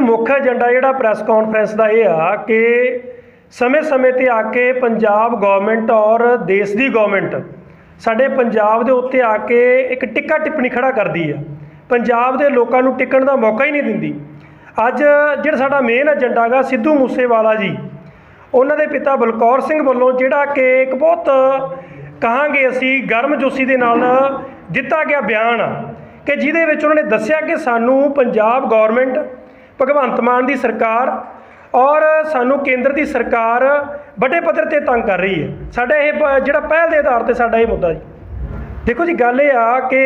ਮੁੱਖ ਏਜੰਡਾ ਜਿਹੜਾ press conference ਦਾ ਇਹ ਆ ਕਿ ਸਮੇਂ-ਸਮੇਂ ਤੇ ਆ ਕੇ ਪੰਜਾਬ ਗਵਰਨਮੈਂਟ ਔਰ ਦੇਸ਼ ਦੀ ਗਵਰਨਮੈਂਟ ਸਾਡੇ ਪੰਜਾਬ ਦੇ ਉੱਤੇ ਆ ਕੇ ਇੱਕ ਟਿੱਕਾ ਟਿੱਪਣੀ ਖੜਾ ਕਰਦੀ ਆ। ਪੰਜਾਬ ਦੇ ਲੋਕਾਂ ਨੂੰ ਟਿਕਣ ਦਾ ਮੌਕਾ ਹੀ ਨਹੀਂ ਦਿੰਦੀ। ਅੱਜ ਜਿਹੜਾ ਸਾਡਾ ਮੇਨ ਏਜੰਡਾ ਗਾ, ਸਿੱਧੂ ਮੂਸੇਵਾਲਾ ਜੀ, ਉਹਨਾਂ ਦੇ ਪਿਤਾ ਬਲਕੌਰ ਸਿੰਘ ਵੱਲੋਂ ਜਿਹੜਾ ਕਿ ਇੱਕ ਬਹੁਤ ਕਹਾਂਗੇ ਅਸੀਂ ਗਰਮਜੋਸ਼ੀ ਦੇ ਨਾਲ ਦਿੱਤਾ ਗਿਆ ਬਿਆਨ ਆ ਕਿ ਜਿਹਦੇ ਵਿੱਚ ਉਹਨਾਂ ਨੇ ਦੱਸਿਆ ਕਿ ਸਾਨੂੰ ਪੰਜਾਬ ਗਵਰਨਮੈਂਟ ਭਗਵੰਤ ਮਾਨ ਦੀ ਸਰਕਾਰ ਔਰ ਸਾਨੂੰ ਕੇਂਦਰ ਦੀ ਸਰਕਾਰ ਵੱਡੇ ਪੱਧਰ ਤੇ ਤੰਗ ਕਰ ਰਹੀ ਹੈ। ਸਾਡਾ ਇਹ ਪ- ਜਿਹੜਾ ਪਹਿਲ ਦੇ ਆਧਾਰ ਤੇ ਸਾਡਾ ਇਹ ਮੁੱਦਾ ਜੀ। ਦੇਖੋ ਜੀ, ਗੱਲ ਇਹ ਆ ਕਿ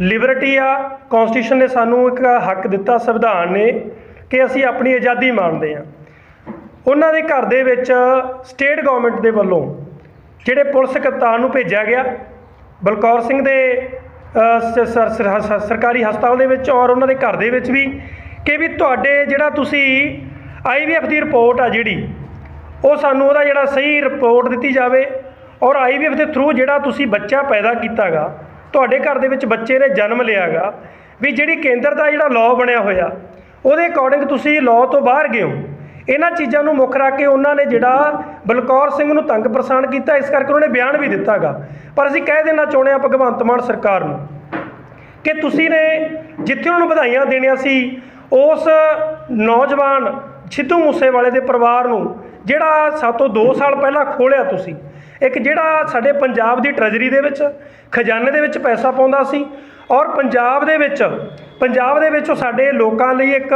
ਲਿਬਰਟੀ ਆ ਕਨਸਟੀਟਿਊਸ਼ਨ ਨੇ ਸਾਨੂੰ ਇੱਕ ਹੱਕ ਦਿੱਤਾ, ਸੰਵਿਧਾਨ ਨੇ ਕਿ ਅਸੀਂ ਆਪਣੀ ਆਜ਼ਾਦੀ ਮੰਨਦੇ ਆ ਉਹਨਾਂ ਦੇ ਘਰ ਦੇ ਵਿੱਚ ਸਟੇਟ ਗਵਰਨਮੈਂਟ ਦੇ ਵੱਲੋਂ ਜਿਹੜੇ ਪੁਲਿਸ ਕਪਤਾਨ ਨੂੰ ਭੇਜਿਆ ਗਿਆ, ਬਲਕੌਰ ਸਿੰਘ ਦੇ ਸਰਕਾਰੀ ਹਸਪਤਾਲ ਦੇ ਵਿੱਚ ਔਰ ਉਹਨਾਂ ਦੇ ਘਰ ਦੇ ਵਿੱਚ ਵੀ ਕਿ ਵੀ ਤੁਹਾਡੇ ਜਿਹੜਾ ਤੁਸੀਂ ਆਈਵੀਐਫ ਦੀ ਰਿਪੋਰਟ ਆ ਜਿਹੜੀ, ਉਹ ਸਾਨੂੰ ਉਹਦਾ ਜਿਹੜਾ ਸਹੀ ਰਿਪੋਰਟ ਦਿੱਤੀ ਜਾਵੇ ਔਰ ਆਈਵੀਐਫ ਦੇ ਥਰੂ ਜਿਹੜਾ ਤੁਸੀਂ ਬੱਚਾ ਪੈਦਾ ਕੀਤਾਗਾ, ਤੁਹਾਡੇ ਘਰ ਦੇ ਵਿੱਚ ਬੱਚੇ ਨੇ ਜਨਮ ਲਿਆਗਾ, ਵੀ ਜਿਹੜੀ ਕੇਂਦਰ ਦਾ ਜਿਹੜਾ ਲਾਅ ਬਣਿਆ ਹੋਇਆ, ਉਹਦੇ ਅਕੋਰਡਿੰਗ ਤੁਸੀਂ ਲਾਅ ਤੋਂ ਬਾਹਰ ਗਏ ਹੋ। ਇਹਨਾਂ ਚੀਜ਼ਾਂ ਨੂੰ ਮੁੱਖ ਰੱਖ ਕੇ ਉਹਨਾਂ ਨੇ ਜਿਹੜਾ ਬਲਕੌਰ ਸਿੰਘ ਨੂੰ ਤੰਗ ਪਰੇਸ਼ਾਨ ਕੀਤਾ, ਇਸ ਕਰਕੇ ਉਹਨਾਂ ਨੇ ਬਿਆਨ ਵੀ ਦਿੱਤਾਗਾ। ਪਰ ਅਸੀਂ ਕਹਿ ਦੇਣਾ ਚਾਹੁੰਦੇ ਹਾਂ ਭਗਵੰਤ ਮਾਨ ਸਰਕਾਰ ਨੂੰ ਕਿ ਤੁਸੀਂ ਨੇ ਜਿੱਥੇ ਉਹਨਾਂ ਨੂੰ ਵਧਾਈਆਂ ਦੇਣੀਆਂ ਸੀ ਉਸ ਨੌਜਵਾਨ ਸਿੱਧੂ ਮੂਸੇਵਾਲੇ ਦੇ ਪਰਿਵਾਰ ਨੂੰ, ਜਿਹੜਾ ਸਾਤੋਂ 2 ਸਾਲ ਪਹਿਲਾਂ ਖੋਲਿਆ ਤੁਸੀਂ, ਇੱਕ ਜਿਹੜਾ ਸਾਡੇ ਪੰਜਾਬ ਦੀ ਟ੍ਰੈਜਰੀ ਦੇ ਵਿੱਚ, ਖਜ਼ਾਨੇ ਦੇ ਵਿੱਚ ਪੈਸਾ ਪਾਉਂਦਾ ਸੀ ਔਰ ਪੰਜਾਬ ਦੇ ਵਿੱਚ ਪੰਜਾਬ ਦੇ ਵਿੱਚ ਉਹ ਸਾਡੇ ਲੋਕਾਂ ਲਈ ਇੱਕ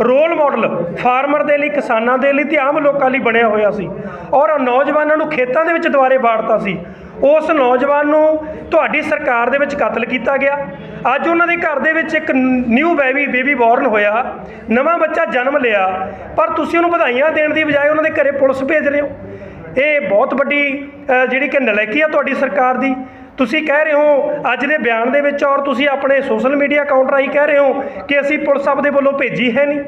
ਰੋਲ ਮਾਡਲ, ਫਾਰਮਰ ਦੇ ਲਈ, ਕਿਸਾਨਾਂ ਦੇ ਲਈ ਤੇ ਆਮ ਲੋਕਾਂ ਲਈ ਬਣਿਆ ਹੋਇਆ ਸੀ। ਔਰ ਨੌਜਵਾਨਾਂ ਨੂੰ ਖੇਤਾਂ ਦੇ ਵਿੱਚ ਦੁਆਰੇ ਬਾੜਤਾ ਸੀ। ਉਸ ਨੌਜਵਾਨ ਨੂੰ ਤੁਹਾਡੀ ਸਰਕਾਰ ਦੇ ਵਿੱਚ ਕਤਲ ਕੀਤਾ ਗਿਆ। ਅੱਜ ਉਹਨਾਂ ਦੇ ਘਰ ਦੇ ਵਿੱਚ ਇੱਕ ਨਿਊ ਬੇਬੀ ਬੇਬੀ ਬੋਰਨ ਹੋਇਆ। ਨਵਾਂ ਬੱਚਾ ਜਨਮ ਲਿਆ। ਪਰ ਤੁਸੀਂ ਉਹਨੂੰ ਵਧਾਈਆਂ ਦੇਣ ਦੀ ਬਜਾਏ ਉਹਨਾਂ ਦੇ ਘਰੇ ਪੁਲਿਸ ਭੇਜ ਰਹੇ ਹੋ। ਇਹ ਬਹੁਤ ਵੱਡੀ ਜਿਹੜੀ ਕਿ ਨਲਾਇਕੀ ਆ ਤੁਹਾਡੀ ਸਰਕਾਰ ਦੀ। ਤੁਸੀਂ ਕਹਿ ਰਹੇ ਹੋ ਅੱਜ ਦੇ ਬਿਆਨ ਦੇ ਵਿੱਚ ਔਰ ਤੁਸੀਂ ਆਪਣੇ ਸੋਸ਼ਲ ਮੀਡੀਆ ਅਕਾਊਂਟ ਰਾਹੀਂ ਕਹਿ ਰਹੇ ਹੋ ਕਿ ਅਸੀਂ ਪੁਲਿਸ ਆਪਦੇ ਵੱਲੋਂ ਭੇਜੀ ਹੈ ਨਹੀਂ।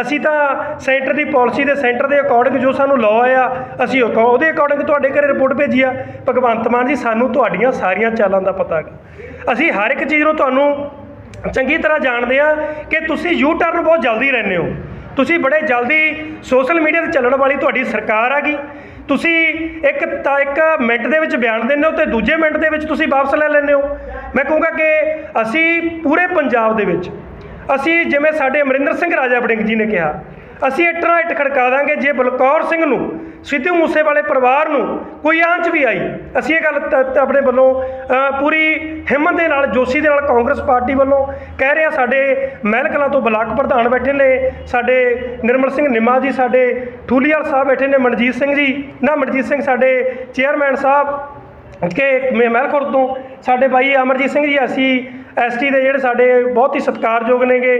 ਅਸੀਂ ਤਾਂ ਸੈਂਟਰ ਦੀ ਪਾਲਿਸੀ ਦੇ ਸੈਂਟਰ ਦੇ ਅਕੋਰਡਿੰਗ ਜੋ ਸਾਨੂੰ ਲਾਅ ਆ ਅਸੀਂ ਉਹ- ਉਹਦੇ ਅਕੋਰਡਿੰਗ ਤੁਹਾਡੇ ਘਰੇ ਰਿਪੋਰਟ ਭੇਜੀ ਆ। ਭਗਵੰਤ ਮਾਨ ਜੀ, ਸਾਨੂੰ ਤੁਹਾਡੀਆਂ ਸਾਰੀਆਂ ਚਾਲਾਂ ਦਾ ਪਤਾ ਹੈ ਅਸੀਂ ਹਰ ਇੱਕ ਚੀਜ਼ ਨੂੰ ਤੁਹਾਨੂੰ ਚੰਗੀ ਤਰ੍ਹਾਂ ਜਾਣਦੇ ਆ ਕਿ ਤੁਸੀਂ ਯੂ ਟਰਨ ਬਹੁਤ ਜਲਦੀ ਰਹਿੰਦੇ ਹੋ। ਤੁਸੀਂ ਬੜੇ ਜਲਦੀ ਸੋਸ਼ਲ ਮੀਡੀਆ ਤੇ ਚੱਲਣ ਵਾਲੀ ਤੁਹਾਡੀ ਸਰਕਾਰ ਆ ਗਈ। ਤੁਸੀਂ ਇੱਕ ਤਾਂ ਇੱਕ ਮਿੰਟ ਦੇ ਵਿੱਚ ਬਿਆਨ ਦਿੰਦੇ ਹੋ ਤੇ ਦੂਜੇ ਮਿੰਟ ਦੇ ਵਿੱਚ ਤੁਸੀਂ ਵਾਪਸ ਲੈ ਲੈਂਦੇ ਹੋ। ਮੈਂ ਕਹੂੰਗਾ ਕਿ ਅਸੀਂ ਪੂਰੇ ਪੰਜਾਬ ਦੇ ਵਿੱਚ, ਅਸੀਂ ਜਿਵੇਂ ਸਾਡੇ ਅਮਰਿੰਦਰ ਸਿੰਘ ਰਾਜਾ ਵੜਿੰਗ ਜੀ ਨੇ ਕਿਹਾ ਅਸੀਂ ਇੱਟਰਾਂ ਇੱਟ ਖੜਕਾ ਦਾਂਗੇ ਜੇ ਬਲਕੌਰ ਸਿੰਘ ਨੂੰ, ਸਿੱਧੂ ਮੂਸੇ ਵਾਲੇ ਪਰਿਵਾਰ ਨੂੰ ਕੋਈ ਆਂਚ ਵੀ ਆਈ। ਅਸੀਂ ਇਹ ਗੱਲ ਆਪਣੇ ਵੱਲੋਂ ਪੂਰੀ ਹਿੰਮਤ ਦੇ ਨਾਲ, ਜੋਸ਼ੀ ਦੇ ਨਾਲ ਕਾਂਗਰਸ ਪਾਰਟੀ ਵੱਲੋਂ ਕਹਿ ਰਿਹਾ ਸਾਡੇ ਮਹਿਲ ਕਲਾਂ ਤੋਂ ਬਲਾਕ ਪ੍ਰਧਾਨ ਬੈਠੇ ਨੇ, ਸਾਡੇ ਨਿਰਮਲ ਸਿੰਘ ਨਿੰਮਾ ਜੀ, ਸਾਡੇ ਠੂਲੀਵਾਲ ਸਾਹਿਬ ਬੈਠੇ ਨੇ, ਮਨਜੀਤ ਸਿੰਘ ਜੀ, ਨਾ ਮਨਜੀਤ ਸਿੰਘ, ਸਾਡੇ ਚੇਅਰਮੈਨ ਸਾਹਿਬ ਕਿ ਮੈਂ ਮਹਿਲਖੁਰ ਤੋਂ, ਸਾਡੇ ਭਾਈ ਅਮਰਜੀਤ ਸਿੰਘ ਜੀ, ਅਸੀਂ ਐਸਟੀ ਦੇ ਜਿਹੜੇ ਸਾਡੇ ਬਹੁਤ ਹੀ ਸਤਿਕਾਰਯੋਗ ਨੇਗੇ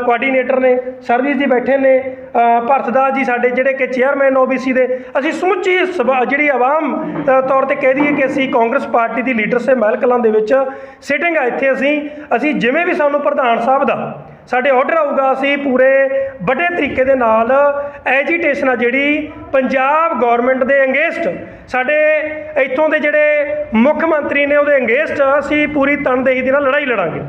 ਕੋਆਰਡੀਨੇਟਰ ਨੇ ਸਰਵਿਸ ਜੀ ਬੈਠੇ ਨੇ ਅ, ਭਰਤਦਾਸ ਜੀ ਸਾਡੇ ਜਿਹੜੇ ਕਿ ਚੇਅਰਮੈਨ ਓਬੀਸੀ ਦੇ ਅਸੀਂ ਸਮੁੱਚੀ ਸਭਾ- ਜਿਹੜੀ ਆਵਾਮ ਤੌਰ ਤੇ ਕਹਿ ਦਈਏ ਕਿ ਅਸੀਂ ਕਾਂਗਰਸ ਪਾਰਟੀ ਦੀ ਲੀਡਰਸ਼ਿਪ ਮਹਿਲ ਕਲਾਂ ਦੇ ਵਿੱਚ ਸਿਟਿੰਗ ਆ ਇੱਥੇ ਅਸੀਂ ਅਸੀਂ ਜਿਵੇਂ ਵੀ ਸਾਨੂੰ ਪ੍ਰਧਾਨ ਸਾਹਿਬ ਦਾ ਸਾਡੇ ਆਰਡਰ ਆਊਗਾ ਅਸੀਂ ਪੂਰੇ ਵੱਡੇ ਤਰੀਕੇ ਦੇ ਨਾਲ ਐਜੀਟੇਸ਼ਨ ਆ ਜਿਹੜੀ ਪੰਜਾਬ ਗਵਰਨਮੈਂਟ ਦੇ ਅੰਗੇਸਟ ਸਾਡੇ ਇੱਥੋਂ ਦੇ ਜਿਹੜੇ ਮੁੱਖ ਮੰਤਰੀ ਨੇ ਉਹਦੇ ਅੰਗੇਸਟ ਅਸੀਂ ਪੂਰੀ ਤਨਦੇਹੀ ਦੇ ਨਾਲ ਲੜਾਈ ਲੜਾਂਗੇ।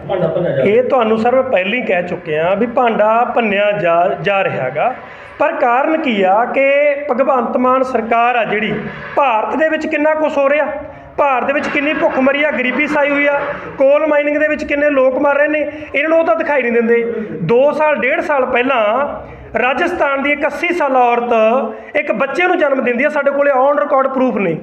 ਇਹ ਤੁਹਾਨੂੰ ਸਰ ਮੈਂ ਪਹਿਲਾਂ ਹੀ ਕਹਿ ਚੁੱਕਿਆ ਵੀ ਭਾਂਡਾ ਭੰਨਿਆ ਜਾ ਜਾ ਰਿਹਾਗਾ ਪਰ ਕਾਰਨ ਕੀ ਆ ਕਿ ਭਗਵੰਤ ਮਾਨ ਸਰਕਾਰ ਆ ਜਿਹੜੀ ਭਾਰਤ ਦੇ ਵਿੱਚ ਕਿੰਨਾ ਕੁਝ ਹੋ ਰਿਹਾ? ਭਾਰਤ ਦੇ ਵਿੱਚ ਕਿੰਨੀ ਭੁੱਖਮਰੀ ਆ, ਗਰੀਬੀ ਸਾਈ ਹੋਈ ਆ ਕੋਲ ਮਾਈਨਿੰਗ ਦੇ ਵਿੱਚ ਕਿੰਨੇ ਲੋਕ ਮਰ ਰਹੇ ਨੇ, ਇਹਨਾਂ ਨੂੰ ਉਹ ਤਾਂ ਦਿਖਾਈ ਨਹੀਂ ਦਿੰਦੇ। 2 ਸਾਲ 1.5 ਸਾਲ ਪਹਿਲਾਂ ਰਾਜਸਥਾਨ ਦੀ ਇੱਕ 80 ਸਾਲਾ ਔਰਤ ਇੱਕ ਬੱਚੇ ਨੂੰ ਜਨਮ ਦਿੰਦੀ ਆ, ਸਾਡੇ ਕੋਲੇ ਔਨ ਰਿਕਾਰਡ ਪ੍ਰੂਫ ਨੇ।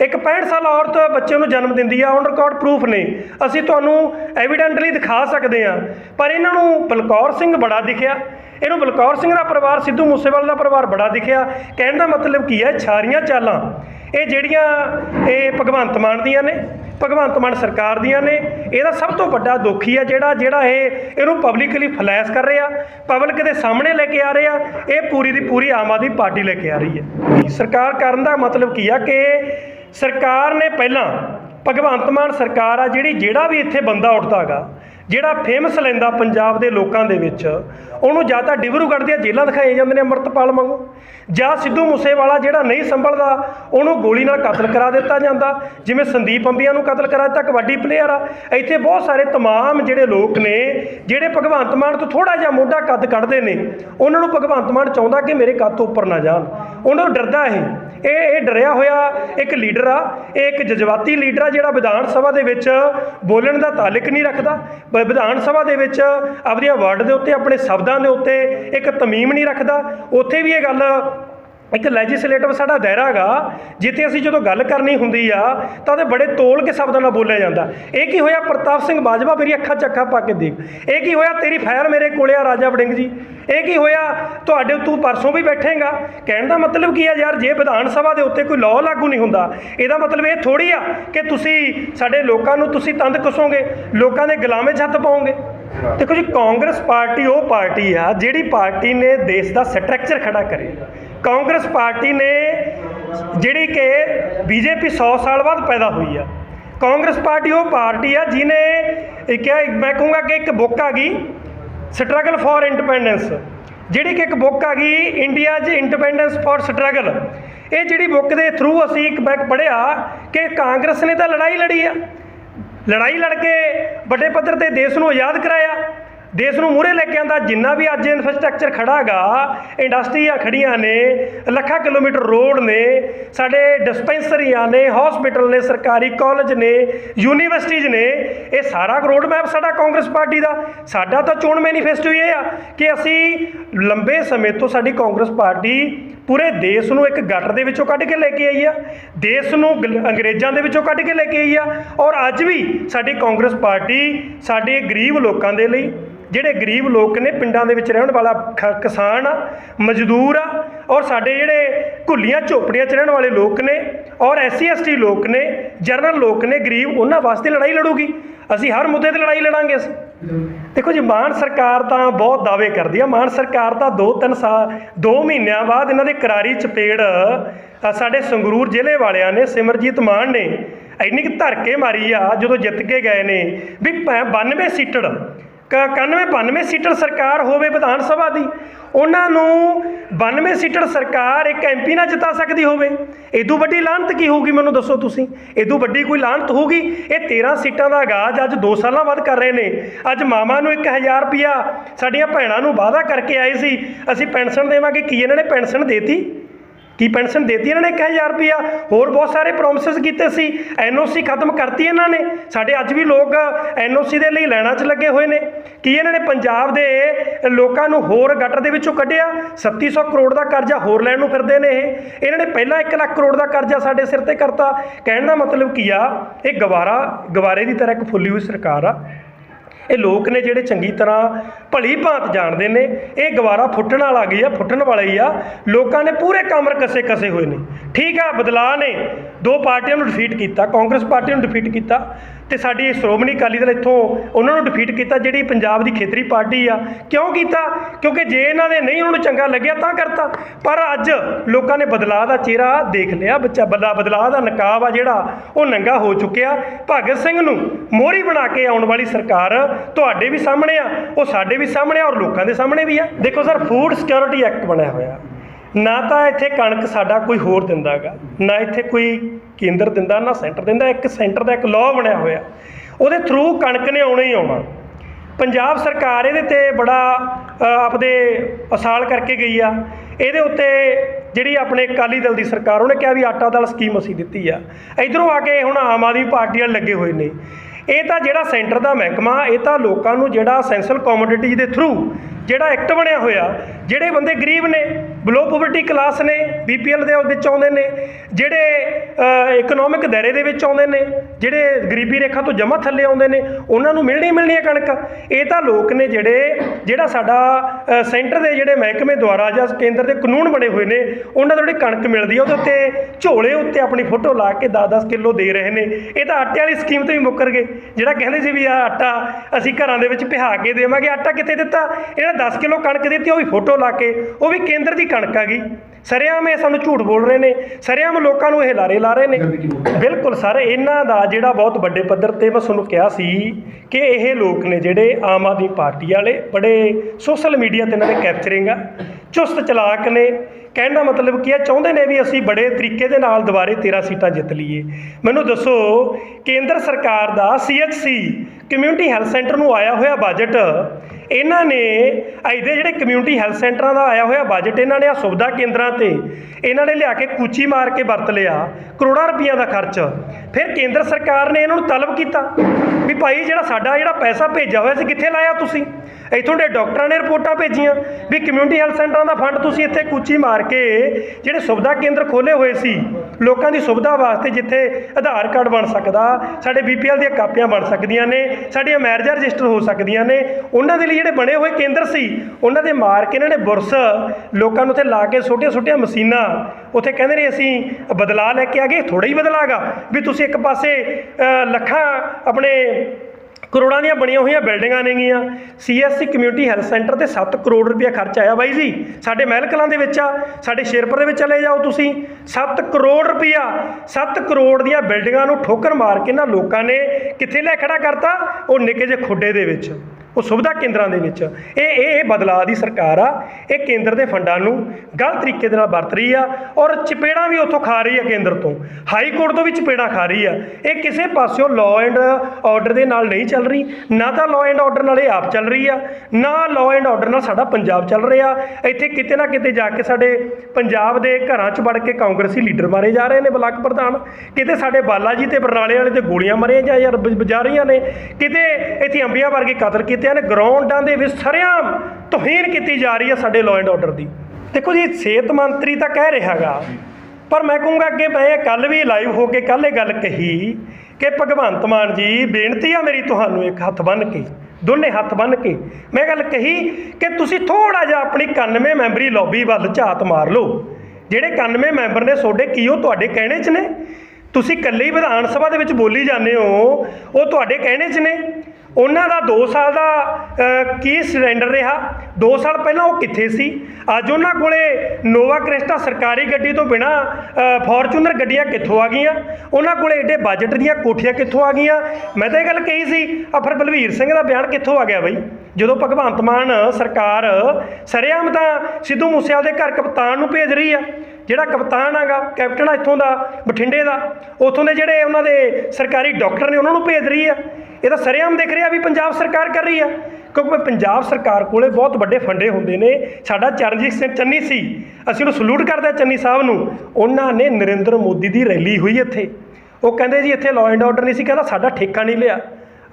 ਇੱਕ 65 ਸਾਲ ਔਰਤ ਬੱਚੇ ਨੂੰ ਜਨਮ ਦਿੰਦੀ ਆ ਔਨ ਰਿਕਾਰਡ ਪ੍ਰੂਫ ਨੇ। ਅਸੀਂ ਤੁਹਾਨੂੰ ਐਵੀਡੈਂਟਲੀ ਦਿਖਾ ਸਕਦੇ ਆ, ਪਰ ਇਹਨਾਂ ਨੂੰ ਬਲਕੌਰ ਸਿੰਘ ਬੜਾ ਦਿਖਿਆ। ਇਹਨੂੰ ਬਲਕੌਰ ਸਿੰਘ ਦਾ ਪਰਿਵਾਰ, ਸਿੱਧੂ ਮੂਸੇਵਾਲੇ ਦਾ ਪਰਿਵਾਰ ਬੜਾ ਦਿਖਿਆ। ਕਹਿਣ ਦਾ ਮਤਲਬ ਕੀ ਹੈ, ਛਾਰੀਆਂ ਚਾਲਾਂ। ਇਹ ਜਿਹੜੀਆਂ ਇਹ ਭਗਵੰਤ ਮਾਨ ਦੀਆਂ ਨੇ, ਭਗਵੰਤ ਮਾਨ ਸਰਕਾਰ ਦੀਆਂ ਨੇ, ਇਹਦਾ ਸਭ ਤੋਂ ਵੱਡਾ ਦੁਖੀ ਆ ਜਿਹੜਾ ਜਿਹੜਾ ਇਹ, ਇਹਨੂੰ ਪਬਲਿਕਲੀ ਫਲੈਸ਼ ਕਰ ਰਿਹਾ ਪਬਲਿਕ ਦੇ ਸਾਹਮਣੇ ਲੈ ਕੇ ਆ ਰਿਹਾ, ਇਹ ਪੂਰੀ ਦੀ ਪੂਰੀ ਆਮ ਆਦਮੀ ਪਾਰਟੀ ਲੈ ਕੇ ਆ ਰਹੀ ਹੈ। ਸਰਕਾਰ ਕਰਨ ਦਾ ਮਤਲਬ ਕੀ ਆ ਕਿ ਸਰਕਾਰ ਨੇ ਪਹਿਲਾਂ ਭਗਵੰਤ ਮਾਨ ਸਰਕਾਰ ਆ ਜਿਹੜੀ, ਜਿਹੜਾ ਵੀ ਇੱਥੇ ਬੰਦਾ ਉੱਠਦਾਗਾ ਜਿਹੜਾ ਫੇਮਸ ਲੈਂਦਾ ਪੰਜਾਬ ਦੇ ਲੋਕਾਂ ਦੇ ਵਿੱਚ, ਉਹਨੂੰ ਜਾਂ ਤਾਂ ਡਿਬਰੂਗੜ੍ਹ ਦੀਆਂ ਜੇਲ੍ਹਾਂ ਦਿਖਾਏ ਜਾਂਦੇ ਨੇ ਅੰਮ੍ਰਿਤਪਾਲ ਵਾਂਗੂ, ਜਾਂ ਸਿੱਧੂ ਮੂਸੇਵਾਲਾ ਜਿਹੜਾ ਨਹੀਂ ਸੰਭਲਦਾ, ਉਹਨੂੰ ਗੋਲੀ ਨਾਲ ਕਤਲ ਕਰਾ ਦਿੱਤਾ ਜਾਂਦਾ। ਜਿਵੇਂ ਸੰਦੀਪ ਅੰਬੀਆਂ ਨੂੰ ਕਤਲ ਕਰਾ ਦਿੱਤਾ, ਕਬੱਡੀ ਪਲੇਅਰ ਆ। ਇੱਥੇ ਬਹੁਤ ਸਾਰੇ ਤਮਾਮ ਜਿਹੜੇ ਲੋਕ ਨੇ, ਜਿਹੜੇ ਭਗਵੰਤ ਮਾਨ ਤੋਂ ਥੋੜਾ ਜਿਹਾ ਮੋਢਾ ਕੱਦ ਕੱਢਦੇ ਨੇ, ਉਹਨਾਂ ਨੂੰ ਭਗਵੰਤ ਮਾਨ ਚਾਹੁੰਦਾ ਕਿ ਮੇਰੇ ਕੱਦ ਤੋਂ ਉੱਪਰ ਨਾ ਜਾਣ। ਉਹਨਾਂ ਨੂੰ ਡਰਦਾ ਇਹ। ਇਹ ਇਹ ਡਰਿਆ ਹੋਇਆ ਇੱਕ ਲੀਡਰ ਆ, ਇਹ ਇੱਕ ਜਜ਼ਬਾਤੀ ਲੀਡਰ ਆ, ਜਿਹੜਾ ਵਿਧਾਨ ਸਭਾ ਦੇ ਵਿੱਚ ਬੋਲਣ ਦਾ ਤਾਲੁਕ ਨਹੀਂ ਰੱਖਦਾ। ਵਿਧਾਨ ਸਭਾ ਦੇ ਵਿੱਚ ਆਪਣੀਆਂ ਵਰਡ ਦੇ ਉੱਤੇ, ਆਪਣੇ ਸ਼ਬਦਾਂ ਦੇ ਉੱਤੇ ਇੱਕ ਤਮੀਮ ਨਹੀਂ ਰੱਖਦਾ। ਉੱਥੇ ਵੀ ਇਹ ਗੱਲ ਇੱਕ ਲੈਜਿਸਲੇਟਿਵ ਸਾਡਾ ਦਾਇਰਾ ਹੈਗਾ, ਜਿੱਥੇ ਅਸੀਂ ਜਦੋਂ ਗੱਲ ਕਰਨੀ ਹੁੰਦੀ ਆ, ਤਾਂ ਉਹਦੇ ਬੜੇ ਤੋਲ ਕੇ ਸ਼ਬਦਾਂ ਨਾਲ ਬੋਲਿਆ ਜਾਂਦਾ। ਇਹ ਕੀ ਹੋਇਆ, ਪ੍ਰਤਾਪ ਸਿੰਘ ਬਾਜਵਾ ਮੇਰੀ ਅੱਖਾਂ ਚੱਖਾਂ ਪਾ ਕੇ ਦੇਖ। ਇਹ ਕੀ ਹੋਇਆ, ਤੇਰੀ ਫਾਇਲ ਮੇਰੇ ਕੋਲੇ ਆ, ਰਾਜਾ ਵੜਿੰਗ ਜੀ। ਇਹ ਕੀ ਹੋਇਆ, ਤੁਹਾਡੇ ਤੂੰ ਪਰਸੋਂ ਵੀ ਬੈਠੇਗਾ। ਕਹਿਣ ਦਾ ਮਤਲਬ ਕੀ ਆ ਯਾਰ, ਜੇ ਵਿਧਾਨ ਸਭਾ ਦੇ ਉੱਤੇ ਕੋਈ ਲਾਅ ਲਾਗੂ ਨਹੀਂ ਹੁੰਦਾ, ਇਹਦਾ ਮਤਲਬ ਇਹ ਥੋੜੀ ਆ ਕਿ ਤੁਸੀਂ ਸਾਡੇ ਲੋਕਾਂ ਨੂੰ ਤੁਸੀਂ ਤੰਦ ਕਸੋਗੇ, ਲੋਕਾਂ ਦੇ ਗੁਲਾਮੇ 'ਚ ਹੱਥ ਪਾਓਗੇ। ਦੇਖੋ ਜੀ, ਕਾਂਗਰਸ ਪਾਰਟੀ ਉਹ ਪਾਰਟੀ ਆ, ਜਿਹੜੀ ਪਾਰਟੀ ਨੇ ਦੇਸ਼ ਦਾ ਸਟਰਕਚਰ ਖੜਾ ਕਰੇ ਕਾਂਗਰਸ ਪਾਰਟੀ ਨੇ ਜਿਹੜੀ ਕਿ ਬੀਜੇਪੀ 100 ਸਾਲ ਬਾਅਦ ਪੈਦਾ ਹੋਈ ਆ। ਕਾਂਗਰਸ ਪਾਰਟੀ ਉਹ ਪਾਰਟੀ ਆ ਜਿਹਨੇ ਇਹ ਕਿਹਾ ਮੈਂ ਕਹੂੰਗਾ ਕਿ ਇੱਕ ਬੁੱਕ ਆ ਗਈ ਸਟਰਗਲ ਫਾਰ ਇੰਡੀਪੈਂਡੈਂਸ ਜਿਹੜੀ ਕਿ ਇੱਕ ਬੁੱਕ ਆ ਗਈ ਇੰਡੀਆ 'ਚ ਇੰਡੀਪੈਂਡੈਂਸ ਫਾਰ ਸਟਰਗਲ ਇਹ ਜਿਹੜੀ ਬੁੱਕ ਦੇ ਥਰੂ ਅਸੀਂ ਇੱਕ ਬੈਕ ਪੜ੍ਹਿਆ ਕਿ ਕਾਂਗਰਸ ਨੇ ਤਾਂ ਲੜਾਈ ਲੜੀ ਆ। ਲੜਾਈ ਲੜ ਕੇ ਵੱਡੇ ਪੱਧਰ ਤੇ ਦੇਸ਼ ਨੂੰ ਆਜ਼ਾਦ ਕਰਾਇਆ। ਦੇਸ਼ ਨੂੰ ਮੂਹਰੇ ਲੈ ਕੇ ਆਂਦਾ, ਜਿੰਨਾ ਵੀ ਅੱਜ ਇਨਫਰਾਸਟ੍ਰਕਚਰ ਖੜਾਗਾ ਇੰਡਸਟਰੀਆਂ ਖੜੀਆਂ ਨੇ, ਲੱਖਾਂ ਕਿਲੋਮੀਟਰ ਰੋਡ ਨੇ, ਸਾਡੇ ਡਿਸਪੈਂਸਰੀਆਂ ਨੇ ਹਸਪੀਟਲ ਨੇ, ਸਰਕਾਰੀ ਕਾਲਜ ਨੇ ਯੂਨੀਵਰਸਿਟੀਜ਼ ਨੇ, ਇਹ ਸਾਰਾ ਰੋਡ ਮੈਪ ਸਾਡਾ ਕਾਂਗਰਸ ਪਾਰਟੀ ਦਾ। ਸਾਡਾ ਤਾਂ ਚੋਣ ਮੈਨੀਫੈਸਟੋ ਇਹ ਆ ਕਿ ਅਸੀਂ ਲੰਬੇ ਸਮੇਂ ਤੋਂ ਸਾਡੀ ਕਾਂਗਰਸ ਪਾਰਟੀ ਪੂਰੇ ਦੇਸ਼ ਨੂੰ ਇੱਕ ਗੱਟ ਦੇ ਵਿੱਚੋਂ ਕੱਢ ਕੇ ਲੈ ਕੇ ਆਈ ਆ। ਦੇਸ਼ ਨੂੰ ਗਲ- ਅੰਗਰੇਜ਼ਾਂ ਦੇ ਵਿੱਚੋਂ ਕੱਢ ਕੇ ਲੈ ਕੇ ਆਈ ਆ। ਔਰ ਅੱਜ ਵੀ ਸਾਡੀ ਕਾਂਗਰਸ ਪਾਰਟੀ ਸਾਡੇ ਗਰੀਬ ਲੋਕਾਂ ਦੇ ਲਈ ਜਿਹੜੇ ਗਰੀਬ ਲੋਕ ਨੇ, ਪਿੰਡਾਂ ਦੇ ਵਿੱਚ ਰਹਿਣ ਵਾਲਾ ਖ- ਕਿਸਾਨ ਆ, ਮਜ਼ਦੂਰ ਆ, ਔਰ ਸਾਡੇ ਜਿਹੜੇ ਘੁੱਲੀਆਂ ਝੋਪੜੀਆਂ 'ਚ ਰਹਿਣ ਵਾਲੇ ਲੋਕ ਨੇ, ਔਰ ਐਸਸੀ ਐਸਟੀ ਲੋਕ ਨੇ ਜਨਰਲ ਲੋਕ ਨੇ, ਗਰੀਬ, ਉਹਨਾਂ ਵਾਸਤੇ ਲੜਾਈ ਲੜੂਗੀ। ਅਸੀਂ ਹਰ ਮੁੱਦੇ ਤੇ ਲੜਾਈ ਲੜਾਂਗੇ ਅਸੀਂ। ਦੇਖੋ ਜੀ, ਮਾਨ ਸਰਕਾਰ ਤਾਂ ਬਹੁਤ ਦਾਅਵੇ ਕਰਦੀ ਆ। ਮਾਨ ਸਰਕਾਰ ਤਾਂ 2-3 ਸਾਲ 2 ਮਹੀਨਿਆਂ ਬਾਅਦ ਇਹਨਾਂ ਦੇ ਕਰਾਰੀ ਚਪੇੜ ਸਾਡੇ ਸੰਗਰੂਰ ਜ਼ਿਲ੍ਹੇ ਵਾਲਿਆਂ ਨੇ, ਸਿਮਰਜੀਤ ਮਾਨ ਨੇ, ਇੰਨੀ ਕਿ ਧਰਕੇ ਮਾਰੀ ਆ, ਜਦੋਂ ਜਿੱਤ ਕੇ ਗਏ ਨੇ, ਵੀ ਭੈ- 92 ਸੀਟੜ 91 92 ਸੀਟਰ ਸਰਕਾਰ ਹੋਵੇ ਵਿਧਾਨ ਸਭਾ ਦੀ, ਉਹਨਾਂ ਨੂੰ 92 ਸੀਟਰ ਸਰਕਾਰ ਇੱਕ ਐਮਪੀ ਨਾਲ ਜਿਤਾ ਸਕਦੀ ਹੋਵੇ। ਇਦੋਂ ਵੱਡੀ ਲਾਹਨਤ ਕੀ ਹੋਊਗੀ ਮੈਨੂੰ ਦੱਸੋ ਤੁਸੀਂ? ਇਦੋਂ ਵੱਡੀ ਕੋਈ ਲਾਹਨਤ ਹੋਊਗੀ? ਇਹ 13 ਸੀਟਾਂ ਦਾ ਆਗਾਜ਼ ਅੱਜ 2 ਸਾਲਾਂ ਬਾਅਦ ਕਰ ਰਹੇ ਨੇ। ਅੱਜ ਮਾਮਾ ਨੂੰ 1000 ਰੁਪਿਆ ਸਾਡੀਆਂ ਭੈਣਾਂ ਨੂੰ ਵਾਅਦਾ ਕਰਕੇ ਆਏ ਸੀ, ਅਸੀਂ ਪੈਨਸ਼ਨ ਦੇਵਾਂਗੇ। ਕੀ ਇਹਨਾਂ ਨੇ ਪੈਨਸ਼ਨ ਦੇਤੀ? ਕੀ ਪੈਨਸ਼ਨ ਦੇਤੀ ਇਹਨਾਂ ਨੇ? 1000 ਰੁਪਿਆ ਹੋਰ ਬਹੁਤ ਸਾਰੇ ਪ੍ਰੋਮਿਸਸ ਕੀਤੇ ਸੀ। ਐਨਓਸੀ ਖਤਮ ਕਰਤੀ ਇਹਨਾਂ ਨੇ। ਸਾਡੇ ਅੱਜ ਵੀ ਲੋਕ ਐਨਓਸੀ ਦੇ ਲਈ ਲੈਣਾ 'ਚ ਲੱਗੇ ਹੋਏ ਨੇ। ਕੀ ਇਹਨਾਂ ਨੇ ਪੰਜਾਬ ਦੇ ਲੋਕਾਂ ਨੂੰ ਹੋਰ ਗਟਰ ਦੇ ਵਿੱਚੋਂ ਕੱਢਿਆ? 3700 ਕਰੋੜ ਦਾ ਕਰਜ਼ਾ ਹੋਰ ਲੈਣ ਨੂੰ ਫਿਰਦੇ ਨੇ ਇਹ। ਇਹਨਾਂ ਨੇ ਪਹਿਲਾਂ 1 ਲੱਖ ਕਰੋੜ ਦਾ ਕਰਜ਼ਾ ਸਾਡੇ ਸਿਰ ਤੇ ਕਰਤਾ। ਕਹਿਣ ਦਾ ਮਤਲਬ ਕੀ ਆ? ਇਹ ਗਵਾਰਾ ਗਵਾਰੇ ਦੀ ਤਰ੍ਹਾਂ ਇੱਕ ਫੁੱਲੀ ਹੋਈ ਸਰਕਾਰ ਆ। ਇਹ ਲੋਕ ਨੇ ਜਿਹੜੇ ਚੰਗੀ ਤਰ੍ਹਾਂ ਭਲੀ ਭਾਂਤ ਜਾਣਦੇ ਨੇ, ਇਹ ਗਵਾਰਾ ਫੁੱਟਣ ਵਾਲਾ ਗਈ ਆ, ਫੁੱਟਣ ਵਾਲਾ ਹੀ ਆ। ਲੋਕਾਂ ਨੇ ਪੂਰੇ ਕਮਰ ਕਸੇ ਕਸੇ ਹੋਏ ਨੇ। ਠੀਕ ਆ, ਬਦਲਾਅ ਨੇ। ਦੋ ਪਾਰਟੀਆਂ ਨੂੰ ਡਿਫੀਟ ਕੀਤਾ, ਕਾਂਗਰਸ ਪਾਰਟੀ ਨੂੰ ਡਿਫੀਟ ਕੀਤਾ। ਤੇ ਸਾਡੀ ਸ਼੍ਰੋਮਣੀ ਅਕਾਲੀ ਦਲ ਇੱਥੋਂ ਉਹਨਾਂ ਨੂੰ ਡਿਫੀਟ ਕੀਤਾ, ਜਿਹੜੀ ਪੰਜਾਬ ਦੀ ਖੇਤਰੀ ਪਾਰਟੀ ਆ। ਕਿਉਂ ਕੀਤਾ? ਕਿਉਂਕਿ ਜੇ ਇਹਨਾਂ ਦੇ ਨਹੀਂ ਉਹਨਾਂ ਨੂੰ ਚੰਗਾ ਲੱਗਿਆ ਤਾਂ ਕਰਤਾ। ਪਰ ਅੱਜ ਲੋਕਾਂ ਨੇ ਬਦਲਾਅ ਦਾ ਚਿਹਰਾ ਦੇਖ ਲਿਆ। ਬੱਚਾ ਬਦਲਾ, ਬਦਲਾਅ ਦਾ ਨਕਾਬ ਆ ਜਿਹੜਾ, ਉਹ ਨੰਗਾ ਹੋ ਚੁੱਕਿਆ। ਭਗਤ ਸਿੰਘ ਨੂੰ ਮੋਹਰੀ ਬਣਾ ਕੇ ਆਉਣ ਵਾਲੀ ਸਰਕਾਰ ਤੁਹਾਡੇ ਵੀ ਸਾਹਮਣੇ ਆ, ਉਹ ਸਾਡੇ ਵੀ ਸਾਹਮਣੇ ਆ ਔਰ ਲੋਕਾਂ ਦੇ ਸਾਹਮਣੇ ਵੀ ਆ। ਦੇਖੋ ਸਰ ਫੂਡ ਸਿਕਿਉਰਿਟੀ ਐਕਟ ਬਣਿਆ ਹੋਇਆ। ਨਾ ਤਾਂ ਇੱਥੇ ਕਣਕ ਸਾਡਾ ਕੋਈ ਹੋਰ ਦਿੰਦਾਗਾ ਨਾ ਇੱਥੇ ਕੋਈ ਕੇਂਦਰ ਦਿੰਦਾ, ਨਾ ਸੈਂਟਰ ਦਿੰਦਾ, ਇੱਕ ਸੈਂਟਰ ਦਾ ਇੱਕ ਲਾਅ ਬਣਿਆ ਹੋਇਆ। ਉਹਦੇ ਥਰੂ ਕਣਕ ਨੇ ਆਉਣਾ ਹੀ ਆਉਣਾ। ਪੰਜਾਬ ਸਰਕਾਰ ਇਹਦੇ ਤੇ ਬੜਾ ਆਪਦੇ ਅਸਾਲ ਕਰਕੇ ਗਈ ਆ। ਇਹਦੇ ਉੱਤੇ ਜਿਹੜੀ ਆਪਣੇ ਅਕਾਲੀ ਦਲ ਦੀ ਸਰਕਾਰ, ਉਹਨੇ ਕਿਹਾ ਵੀ ਆਟਾ ਦਾਲ ਸਕੀਮ ਅਸੀਂ ਦਿੱਤੀ ਆ। ਇਧਰੋਂ ਆ ਕੇ ਹੁਣ ਆਮ ਆਦਮੀ ਪਾਰਟੀ ਵਾਲੇ ਲੱਗੇ ਹੋਏ ਨੇ। ਇਹ ਤਾਂ ਜਿਹੜਾ ਸੈਂਟਰ ਦਾ ਮਹਿਕਮਾ, ਇਹ ਤਾਂ ਲੋਕਾਂ ਨੂੰ ਜਿਹੜਾ ਸੈਂਸਲ ਕਮੋਡਿਟੀ ਦੇ ਥਰੂ ਜਿਹੜਾ ਐਕਟ ਬਣਿਆ ਹੋਇਆ, ਜਿਹੜੇ ਬੰਦੇ ਗਰੀਬ ਨੇ ਬਲੋ ਪੋਵਰਟੀ ਕਲਾਸ ਨੇ ਬੀਪੀਐਲ ਦੇ ਵਿੱਚ ਆਉਂਦੇ ਨੇ, ਜਿਹੜੇ ਇਕਨੋਮਿਕ ਦਾਇਰੇ ਦੇ ਵਿੱਚ ਆਉਂਦੇ ਨੇ, ਜਿਹੜੇ ਗਰੀਬੀ ਰੇਖਾ ਤੋਂ ਜਮਾ ਥੱਲੇ ਆਉਂਦੇ ਨੇ, ਉਹਨਾਂ ਨੂੰ ਮਿਲਣੀ ਮਿਲਣੀ ਹੈ ਕਣਕ। ਇਹ ਤਾਂ ਲੋਕ ਨੇ ਜਿਹੜੇ, ਜਿਹੜਾ ਸਾਡਾ ਸੈਂਟਰ ਦੇ ਜਿਹੜੇ ਮਹਿਕਮੇ ਦੁਆਰਾ ਜਾਂ ਕੇਂਦਰ ਦੇ ਕਾਨੂੰਨ ਬਣੇ ਹੋਏ ਨੇ, ਉਹਨਾਂ ਦੇ ਜਿਹੜੀ ਕਣਕ ਮਿਲਦੀ ਹੈ, ਉਹਦੇ ਉੱਤੇ ਝੋਲੇ ਉੱਤੇ ਆਪਣੀ ਫੋਟੋ ਲਾ ਕੇ 10-10 ਕਿਲੋ ਦੇ ਰਹੇ ਨੇ। ਇਹ ਤਾਂ ਆਟੇ ਵਾਲੀ ਸਕੀਮ ਤੋਂ ਹੀ ਮੁੱਕਰ ਗਏ, ਜਿਹੜਾ ਕਹਿੰਦੇ ਸੀ ਵੀ ਆ ਆਟਾ ਅਸੀਂ ਘਰਾਂ ਦੇ ਵਿੱਚ ਪਿਹਾ ਕੇ ਦੇਵਾਂਗੇ, ਆਟਾ ਕਿੱਥੇ ਦਿੱਤਾ? ਇਹਨਾਂ 10 ਕਿਲੋ ਕਣਕ ਦਿੱਤੀ, ਉਹ ਵੀ ਫੋਟੋ ਲਾ ਕੇ, ਉਹ ਵੀ ਕੇਂਦਰ ਦੀ ਕਣਕ ਆ ਗਈ। ਸਰਿਆਮ ਇਹ ਸਾਨੂੰ ਝੂਠ ਬੋਲ ਰਹੇ ਨੇ। ਸਰਿਆਮ ਲੋਕਾਂ ਨੂੰ ਇਹ ਲਾਰੇ ਲਾ ਰਹੇ ਨੇ। ਬਿਲਕੁਲ ਸਰ ਇਹਨਾਂ ਦਾ ਜਿਹੜਾ ਬਹੁਤ ਵੱਡੇ ਪੱਧਰ ਤੇ ਮੈਂ ਤੁਹਾਨੂੰ ਕਿਹਾ ਸੀ ਕਿ ਇਹ ਲੋਕ ਨੇ ਜਿਹੜੇ ਆਮ ਆਦਮੀ ਪਾਰਟੀ ਵਾਲੇ ਬੜੇ ਸੋਸ਼ਲ ਮੀਡੀਆ ਤੇ ਇਹਨਾਂ ਦੇ ਕੈਪਚਰਿੰਗ ਆ ਚੁਸਤ ਚਲਾਕ ਨੇ। ਕਹਿਣ ਦਾ ਮਤਲਬ ਕੀ ਹੈ ਚਾਹੁੰਦੇ ਨੇ ਵੀ ਅਸੀਂ ਬੜੇ ਤਰੀਕੇ ਦੇ ਨਾਲ ਦੁਬਾਰੇ 13 ਸੀਟਾਂ ਜਿੱਤ ਲਈਏ। ਮੈਨੂੰ ਦੱਸੋ ਕੇਂਦਰ ਸਰਕਾਰ ਦਾ ਸੀਐਚਸੀ ਕਮਿਊਨਿਟੀ ਹੈਲਥ ਸੈਂਟਰ ਨੂੰ ਆਇਆ ਹੋਇਆ ਬਜਟ ਇਹਨਾਂ ਨੇ ਇਹਦੇ ਜਿਹੜੇ ਕਮਿਊਨਿਟੀ ਹੈਲਥ ਸੈਂਟਰਾਂ ਦਾ ਆਇਆ ਹੋਇਆ ਬਜਟ ਇਹਨਾਂ ਨੇ ਆ ਸੁਵਿਧਾ ਕੇਂਦਰਾਂ ਤੇ ਇਹਨਾਂ ਨੇ ਲਿਆ ਕੇ ਕੂਚੀ ਮਾਰ ਕੇ ਵਰਤ ਲਿਆ, ਕਰੋੜਾਂ ਰੁਪਈਆਂ ਦਾ ਖਰਚ। ਫਿਰ ਕੇਂਦਰ ਸਰਕਾਰ ਨੇ ਇਹਨਾਂ ਨੂੰ ਤਲਬ ਕੀਤਾ ਵੀ ਭਾਈ ਜਿਹੜਾ ਸਾਡਾ ਜਿਹੜਾ ਪੈਸਾ ਭੇਜਿਆ ਹੋਇਆ ਸੀ, ਕਿੱਥੇ ਲਾਇਆ ਤੁਸੀਂ? ਇੱਥੋਂ ਦੇ ਡਾਕਟਰਾਂ ਨੇ ਰਿਪੋਰਟਾਂ ਭੇਜੀਆਂ ਵੀ ਕਮਿਊਨਿਟੀ ਹੈਲਥ ਸੈਂਟਰਾਂ ਦਾ ਫੰਡ ਤੁਸੀਂ ਇੱਥੇ ਕੂਚੀ ਮਾਰ ਕੇ ਜਿਹੜੇ ਸੁਵਿਧਾ ਕੇਂਦਰ ਖੋਲੇ ਹੋਏ ਸੀ, ਲੋਕਾਂ ਦੀ ਸੁਵਿਧਾ ਵਾਸਤੇ ਜਿੱਥੇ ਆਧਾਰ ਕਾਰਡ ਬਣ ਸਕਦਾ, ਸਾਡੇ ਬੀਪੀਐਲ ਦੀਆਂ ਕਾਪੀਆਂ ਬਣ ਸਕਦੀਆਂ ਨੇ, ਸਾਡੀਆਂ ਮੈਰਿਜ ਰਜਿਸਟਰ ਹੋ ਸਕਦੀਆਂ ਨੇ, ਉਹਨਾਂ ਦੇ ਲਈ ਜਿਹੜੇ ਬਣੇ ਹੋਏ ਕੇਂਦਰ ਸੀ, ਉਹਨਾਂ ਦੇ ਮਾਰ ਕੇ ਇਹਨਾਂ ਨੇ ਬੁਰਸ ਲੋਕਾਂ ਨੂੰ ਉੱਥੇ ਲਾ ਕੇ ਛੋਟੀਆਂ ਛੋਟੀਆਂ ਮਸ਼ੀਨਾਂ ਉੱਥੇ ਕਹਿੰਦੇ ਨੇ ਅਸੀਂ ਬਦਲਾਅ ਲੈ ਕੇ ਆ ਗਏ ਥੋੜਾ ਹੀ ਬਦਲਾਗਾ ਵੀ ਤੁਸੀਂ ਇੱਕ ਪਾਸੇ ਲੱਖਾਂ ਆਪਣੇ ਕਰੋੜਾਂ ਦੀਆਂ ਬਣੀਆਂ ਹੋਈਆਂ ਬਿਲਡਿੰਗਾਂ ਨੇਗੀਆਂ ਸੀਐਸਸੀ ਕਮਿਊਨਿਟੀ ਹੈਲਥ ਸੈਂਟਰ ਤੇ 7 ਕਰੋੜ ਰੁਪਇਆ ਖਰਚ ਆਇਆ ਬਾਈ ਜੀ। ਸਾਡੇ ਮਹਿਲ ਕਲਾਂ ਦੇ ਵਿੱਚ ਆ, ਸਾਡੇ ਸ਼ੇਰਪੁਰ ਦੇ ਵਿੱਚ ਚਲੇ ਜਾਓ ਤੁਸੀਂ। 7 ਕਰੋੜ ਰੁਪਇਆ 7 ਕਰੋੜ ਦੀਆਂ ਬਿਲਡਿੰਗਾਂ ਨੂੰ ਠੋਕਰ ਮਾਰ ਕੇ ਨਾ ਲੋਕਾਂ ਨੇ ਕਿੱਥੇ ਲੈ ਖੜਾ ਕਰਤਾ? ਉਹ ਨਿੱਕੇ ਜਿਹੇ ਖੁੱਡੇ ਦੇ ਵਿੱਚ। ਉਹ ਸੁਵਿਧਾ ਕੇਂਦਰਾਂ ਦੇ ਵਿੱਚ। ਇਹ ਇਹ ਇਹ ਬਦਲਾਅ ਦੀ ਸਰਕਾਰ ਆ। ਇਹ ਕੇਂਦਰ ਦੇ ਫੰਡਾਂ ਨੂੰ ਗਲਤ ਤਰੀਕੇ ਦੇ ਨਾਲ ਵਰਤ ਰਹੀ ਆ ਔਰ ਚਪੇੜਾਂ ਵੀ ਉੱਥੋਂ ਖਾ ਰਹੀ ਆ ਕੇਂਦਰ ਤੋਂ। ਹਾਈ ਕੋਰਟ ਤੋਂ ਵੀ ਚਪੇੜਾਂ ਖਾ ਰਹੀ ਆ। ਇਹ ਕਿਸੇ ਪਾਸਿਓਂ ਲਾਅ ਐਂਡ ਆਰਡਰ ਦੇ ਨਾਲ ਨਹੀਂ ਚੱਲ ਰਹੀ। ਨਾ ਤਾਂ ਲਾਅ ਐਂਡ ਆਰਡਰ ਨਾਲ ਇਹ ਆਪ ਚੱਲ ਰਹੀ ਆ, ਨਾ ਲਾਅ ਐਂਡ ਆਰਡਰ ਨਾਲ ਸਾਡਾ ਪੰਜਾਬ ਚੱਲ ਰਿਹਾ। ਇੱਥੇ ਕਿਤੇ ਨਾ ਕਿਤੇ ਜਾ ਕੇ ਸਾਡੇ ਪੰਜਾਬ ਦੇ ਘਰਾਂ 'ਚ ਵੜ ਕੇ ਕਾਂਗਰਸੀ ਲੀਡਰ ਮਾਰੇ ਜਾ ਰਹੇ ਨੇ ਬਲਾਕ ਪ੍ਰਧਾਨ। ਕਿਤੇ ਸਾਡੇ ਬਾਲਾ ਜੀ ਤੇ ਬਰਨਾਲੇ ਵਾਲੇ ਤੇ ਗੋਲੀਆਂ ਮਾਰੀਆਂ ਜਾ ਯਾਰ ਜਾ ਰਹੀਆਂ ਨੇ। ਕਿਤੇ ਇੱਥੇ ਅੰਬੀਆਂ ਵਰਗੇ ਕਤਲ ਕੀਤੇ ਨੇ ਗਰਾਊਂਡਾਂ ਦੇ ਵਿੱਚ ਸਰੇਆਮ ਤੋਹੀਨ ਕੀਤੀ ਜਾ ਰਹੀ ਹੈ ਸਾਡੇ ਲਾਅ ਐਂਡ ਆਰਡਰ ਦੀ। ਦੇਖੋ ਜੀ, ਸਿਹਤ ਮੰਤਰੀ ਤਾਂ ਕਹਿ ਰਿਹਾਗਾ ਪਰ ਮੈਂ ਕਹੂੰਗਾ ਅੱਗੇ ਮੈਂ ਕੱਲ ਵੀ ਲਾਈਵ ਹੋ ਕੇ ਕੱਲ ਇਹ ਗੱਲ ਕਹੀ ਕਿ ਭਗਵੰਤ ਮਾਨ ਜੀ, ਬੇਨਤੀ ਆ ਮੇਰੀ ਤੁਹਾਨੂੰ ਇੱਕ ਹੱਥ ਬੰਨ੍ਹ ਕੇ, ਦੋਨੇ ਹੱਥ ਬੰਨ੍ਹ ਕੇ, ਮੈਂ ਗੱਲ ਕਹੀ ਕਿ ਤੁਸੀਂ ਥੋੜਾ ਜਿਹਾ ਆਪਣੀ 91 ਮੈਂਬਰੀ ਲੌਬੀ ਵੱਲ ਝਾਤ ਮਾਰ ਲਓ। ਜਿਹੜੇ 91 ਮੈਂਬਰ ਨੇ ਤੁਹਾਡੇ, ਕੀ ਉਹ ਤੁਹਾਡੇ ਕਹਿਣੇ 'ਚ ਨੇ? ਤੁਸੀਂ ਇਕੱਲੇ ਹੀ ਵਿਧਾਨ ਸਭਾ ਦੇ ਵਿੱਚ ਬੋਲੀ ਜਾਂਦੇ ਹੋ, ਉਹ ਤੁਹਾਡੇ ਕਹਿਣੇ 'ਚ ਨੇ? ਉਹਨਾਂ ਦਾ 2 ਸਾਲ ਦਾ ਕੀ ਸਿਲੰਡਰ ਰਿਹਾ? 2 ਸਾਲ ਪਹਿਲਾਂ ਉਹ ਕਿੱਥੇ ਸੀ? ਅੱਜ ਉਹਨਾਂ ਕੋਲੇ ਨੋਵਾ ਕ੍ਰਿਸਟਾ ਸਰਕਾਰੀ ਗੱਡੀ ਤੋਂ ਬਿਨਾ ਫੋਰਚੂਨਰ ਗੱਡੀਆਂ ਕਿੱਥੋਂ ਆ ਗਈਆਂ? ਉਹਨਾਂ ਕੋਲੇ ਏਡੇ ਬਜਟ ਦੀਆਂ ਕੋਠੀਆਂ ਕਿੱਥੋਂ ਆ ਗਈਆਂ? ਮੈਂ ਤਾਂ ਇਹ ਗੱਲ ਕਹੀ ਸੀ ਆ ਫਿਰ ਬਲਵੀਰ ਸਿੰਘ ਦਾ ਬਿਆਨ ਕਿੱਥੋਂ ਆ ਗਿਆ ਬਈ? ਜਦੋਂ ਭਗਵੰਤ ਮਾਨ ਸਰਕਾਰ ਸਰਿਆਮ ਤਾਂ ਸਿੱਧੂ ਮੂਸੇਵਾਲੇ ਦੇ ਘਰ ਕਪਤਾਨ ਨੂੰ ਭੇਜ ਰਹੀ ਆ। ਜਿਹੜਾ ਕਪਤਾਨ ਹੈਗਾ, ਕੈਪਟਨ ਆ ਇੱਥੋਂ ਦਾ, ਬਠਿੰਡੇ ਦਾ। ਉੱਥੋਂ ਦੇ ਜਿਹੜੇ ਉਹਨਾਂ ਦੇ ਸਰਕਾਰੀ ਡਾਕਟਰ ਨੇ, ਉਹਨਾਂ ਨੂੰ ਭੇਜ ਰਹੀ ਆ। ਇਹ ਤਾਂ ਸਰੇਆਮ ਦਿਖ ਰਿਹਾ ਵੀ ਪੰਜਾਬ ਸਰਕਾਰ ਕਰ ਰਹੀ ਆ। ਕਿਉਂਕਿ ਪੰਜਾਬ ਸਰਕਾਰ ਕੋਲੇ ਬਹੁਤ ਵੱਡੇ ਫੰਡੇ ਹੁੰਦੇ ਨੇ। ਸਾਡਾ ਚਰਨਜੀਤ ਸਿੰਘ ਚੰਨੀ ਸੀ। ਅਸੀਂ ਉਹਨੂੰ ਸਲੂਟ ਕਰਦੇ ਚੰਨੀ ਸਾਹਿਬ ਨੂੰ। ਉਹਨਾਂ ਨੇ ਨਰਿੰਦਰ ਮੋਦੀ ਦੀ ਰੈਲੀ ਹੋਈ ਇੱਥੇ। ਉਹ ਕਹਿੰਦੇ ਜੀ, ਇੱਥੇ ਲਾਅ ਐਂਡ ਆਰਡਰ ਨਹੀਂ ਸੀ। ਕਹਿੰਦਾ ਸਾਡਾ ਠੇਕਾ ਨਹੀਂ ਲਿਆ।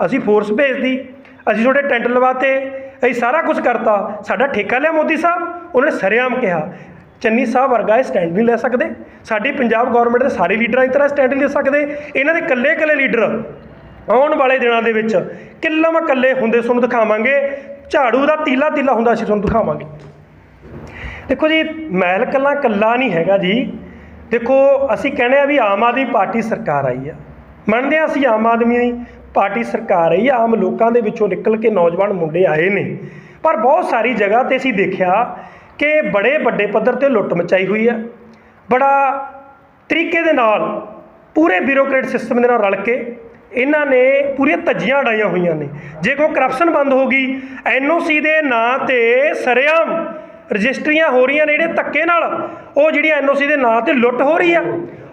ਅਸੀਂ ਫੋਰਸ ਭੇਜਦੀ ਅਸੀਂ ਤੁਹਾਡੇ ਟੈਂਟ ਲਵਾਤੇ। ਅਸੀਂ ਸਾਰਾ ਕੁਝ ਕਰਤਾ। ਸਾਡਾ ਠੇਕਾ ਲਿਆ ਮੋਦੀ ਸਾਹਿਬ। ਉਹਨਾਂ ਨੇ ਸਰੇਆਮ ਕਿਹਾ। ਚੰਨੀ ਸਾਹਿਬ ਵਰਗਾ ਇਹ ਸਟੈਂਡ ਨਹੀਂ ਲੈ ਸਕਦੇ। ਸਾਡੀ ਪੰਜਾਬ ਗਵਰਨਮੈਂਟ ਦੇ ਸਾਰੇ ਲੀਡਰਾਂ ਦੀ ਤਰ੍ਹਾਂ ਸਟੈਂਡ ਨਹੀਂ ਲੈ ਸਕਦੇ। ਇਹਨਾਂ ਦੇ ਇਕੱਲੇ ਇਕੱਲੇ ਲੀਡਰ ਆਉਣ ਵਾਲੇ ਦਿਨਾਂ ਦੇ ਵਿੱਚ ਕਿੱਲਮ ਇਕੱਲੇ ਹੁੰਦੇ ਤੁਹਾਨੂੰ ਦਿਖਾਵਾਂਗੇ। ਝਾੜੂ ਦਾ ਤੀਲਾ ਤੀਲਾ ਹੁੰਦਾ ਅਸੀਂ ਤੁਹਾਨੂੰ ਦਿਖਾਵਾਂਗੇ। ਦੇਖੋ ਜੀ, ਮਹਿਲ ਕੱਲਾ ਕੱਲਾ ਨਹੀਂ ਹੈਗਾ ਜੀ। ਦੇਖੋ, ਅਸੀਂ ਕਹਿੰਦੇ ਆ ਵੀ ਆਮ ਆਦਮੀ ਪਾਰਟੀ ਸਰਕਾਰ ਆਈ ਆ। ਮੰਨਦੇ ਆ ਅਸੀਂ ਆਮ ਆਦਮੀ ਪਾਰਟੀ ਸਰਕਾਰ ਆਈ ਆ, ਆਮ ਲੋਕਾਂ ਦੇ ਵਿੱਚੋਂ ਨਿਕਲ ਕੇ ਨੌਜਵਾਨ ਮੁੰਡੇ ਆਏ ਨੇ। ਪਰ ਬਹੁਤ ਸਾਰੀ ਜਗ੍ਹਾ ਤੇ ਅਸੀਂ ਦੇਖਿਆ ਕਿ ਬੜੇ ਵੱਡੇ ਪੱਧਰ ਤੇ ਲੁੱਟ ਮਚਾਈ ਹੋਈ ਆ। ਬੜਾ ਤਰੀਕੇ ਦੇ ਨਾਲ ਪੂਰੇ ਬਿਊਰੋਕਰੇਟ ਸਿਸਟਮ ਦੇ ਨਾਲ ਰਲ ਕੇ ਇਹਨਾਂ ਨੇ ਪੂਰੀਆਂ ਧੱਜੀਆਂ ਉਡਾਈਆਂ ਹੋਈਆਂ ਨੇ। ਜੇ ਕੋਈ ਕਰਪਸ਼ਨ ਬੰਦ ਹੋ ਗਈ ਐਨਓਸੀ ਦੇ ਨਾਂ ਤੇ ਸਰੇਆਮ ਰਜਿਸਟਰੀਆਂ ਹੋ ਰਹੀਆਂ ਨੇ ਜਿਹੜੇ ਧੱਕੇ ਨਾਲ, ਉਹ ਜਿਹੜੀਆਂ ਐਨਓਸੀ ਦੇ ਨਾਂ ਤੇ ਲੁੱਟ ਹੋ ਰਹੀ ਆ।